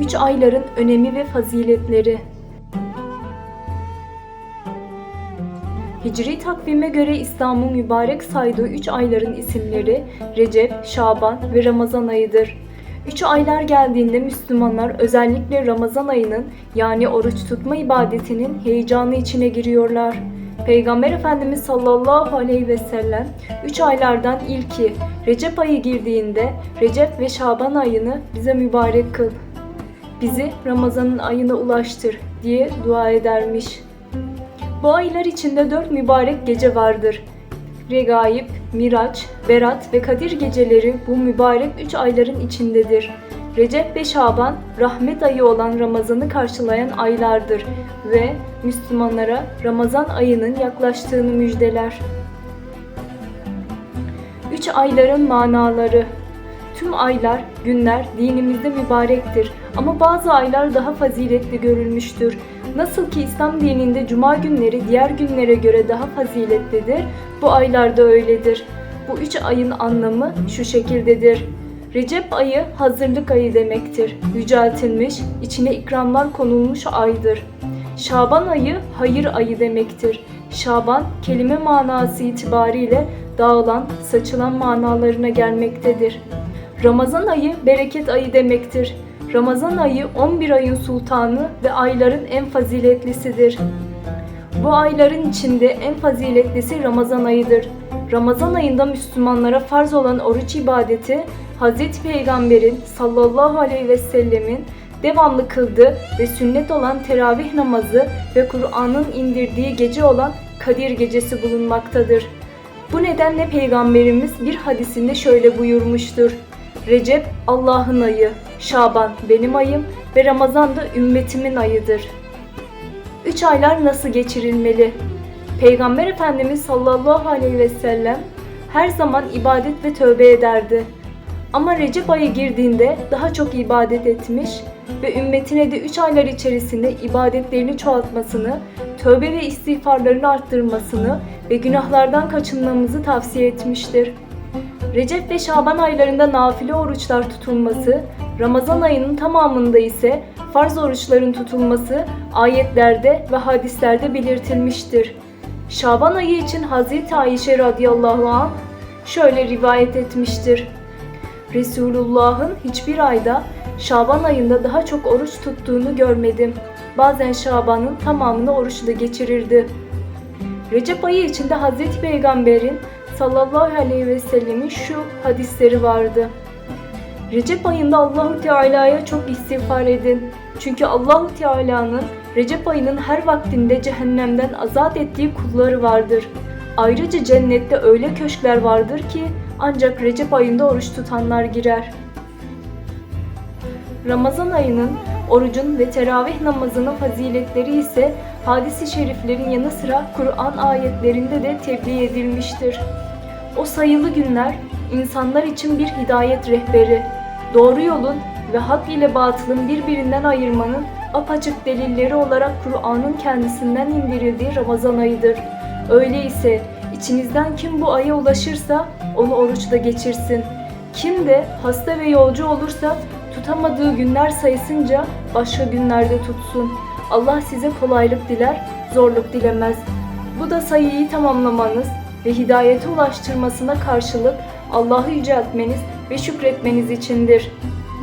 Üç ayların önemi ve faziletleri. Hicri takvime göre İslam'ın mübarek saydığı üç ayların isimleri Recep, Şaban ve Ramazan ayıdır. Üç aylar geldiğinde Müslümanlar özellikle Ramazan ayının yani oruç tutma ibadetinin heyecanı içine giriyorlar. Peygamber Efendimiz sallallahu aleyhi ve sellem 3 aylardan ilki Recep ayı girdiğinde Recep ve Şaban ayını bize mübarek kıl. Bizi Ramazan'ın ayına ulaştır diye dua edermiş. Bu aylar içinde dört mübarek gece vardır. Regaib, Miraç, Berat ve Kadir geceleri bu mübarek üç ayların içindedir. Recep ve Şaban, rahmet ayı olan Ramazan'ı karşılayan aylardır ve Müslümanlara Ramazan ayının yaklaştığını müjdeler. Üç ayların manaları Tüm aylar, günler dinimizde mübarektir ama bazı aylar daha faziletli görülmüştür. Nasıl ki İslam dininde cuma günleri diğer günlere göre daha faziletlidir, bu aylarda öyledir. Bu üç ayın anlamı şu şekildedir. Recep ayı hazırlık ayı demektir. Yüceltilmiş, içine ikramlar konulmuş aydır. Şaban ayı hayır ayı demektir. Şaban kelime manası itibariyle dağılan, saçılan manalarına gelmektedir. Ramazan ayı bereket ayı demektir. Ramazan ayı 11 ayın sultanı ve ayların en faziletlisidir. Bu ayların içinde en faziletlisi Ramazan ayıdır. Ramazan ayında Müslümanlara farz olan oruç ibadeti Hz. Peygamber'in sallallahu aleyhi ve sellemin devamlı kıldığı ve sünnet olan teravih namazı ve Kur'an'ın indirdiği gece olan Kadir gecesi bulunmaktadır. Bu nedenle Peygamberimiz bir hadisinde şöyle buyurmuştur. Recep Allah'ın ayı, Şaban benim ayım ve Ramazan da ümmetimin ayıdır. Üç aylar nasıl geçirilmeli? Peygamber Efendimiz sallallahu aleyhi ve sellem her zaman ibadet ve tövbe ederdi. Ama Recep ayı girdiğinde daha çok ibadet etmiş ve ümmetine de üç aylar içerisinde ibadetlerini çoğaltmasını, tövbe ve istiğfarlarını arttırmasını ve günahlardan kaçınmamızı tavsiye etmiştir. Recep ve Şaban aylarında nafile oruçlar tutulması, Ramazan ayının tamamında ise farz oruçların tutulması ayetlerde ve hadislerde belirtilmiştir. Şaban ayı için Hazreti Ayşe radıyallahu anh şöyle rivayet etmiştir. Resulullah'ın hiçbir ayda Şaban ayında daha çok oruç tuttuğunu görmedim. Bazen Şaban'ın tamamını oruçla geçirirdi. Recep ayı içinde Hazreti Peygamber'in sallallahu aleyhi ve sellemin şu hadisleri vardı. Recep ayında Allahu Teala'ya çok istiğfar edin. Çünkü Allahu Teala'nın Recep ayının her vaktinde cehennemden azat ettiği kulları vardır. Ayrıca cennette öyle köşkler vardır ki ancak Recep ayında oruç tutanlar girer. Ramazan ayının orucun ve teravih namazının faziletleri ise hadisi şeriflerin yanı sıra Kur'an ayetlerinde de tebliğ edilmiştir. O sayılı günler insanlar için bir hidayet rehberi, doğru yolun ve hak ile batılın birbirinden ayırmanın apaçık delilleri olarak Kur'an'ın kendisinden indirildiği Ramazan ayıdır. Öyleyse içinizden kim bu aya ulaşırsa onu oruçla geçirsin. Kim de hasta ve yolcu olursa tutamadığı günler sayısınca başka günlerde tutsun. Allah size kolaylık diler, zorluk dilemez. Bu da sayıyı tamamlamanız ve hidayete ulaştırmasına karşılık Allah'ı yüceltmeniz ve şükretmeniz içindir.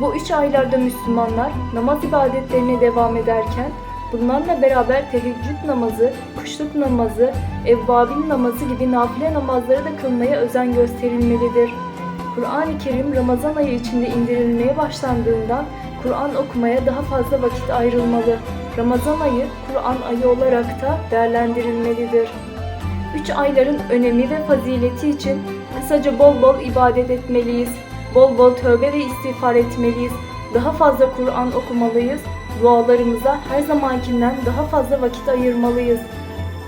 Bu üç aylarda Müslümanlar namaz ibadetlerine devam ederken bunlarla beraber teheccüd namazı, kuşluk namazı, evvabin namazı gibi nafile namazları da kılmaya özen gösterilmelidir. Kur'an-ı Kerim Ramazan ayı içinde indirilmeye başlandığından Kur'an okumaya daha fazla vakit ayrılmalı. Ramazan ayı Kur'an ayı olarak da değerlendirilmelidir. Üç ayların önemi ve fazileti için kısaca bol bol ibadet etmeliyiz. Bol bol tövbe ve istiğfar etmeliyiz. Daha fazla Kur'an okumalıyız. Dualarımıza her zamankinden daha fazla vakit ayırmalıyız.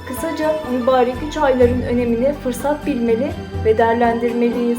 Kısaca mübarek üç ayların önemini fırsat bilmeli ve değerlendirmeliyiz.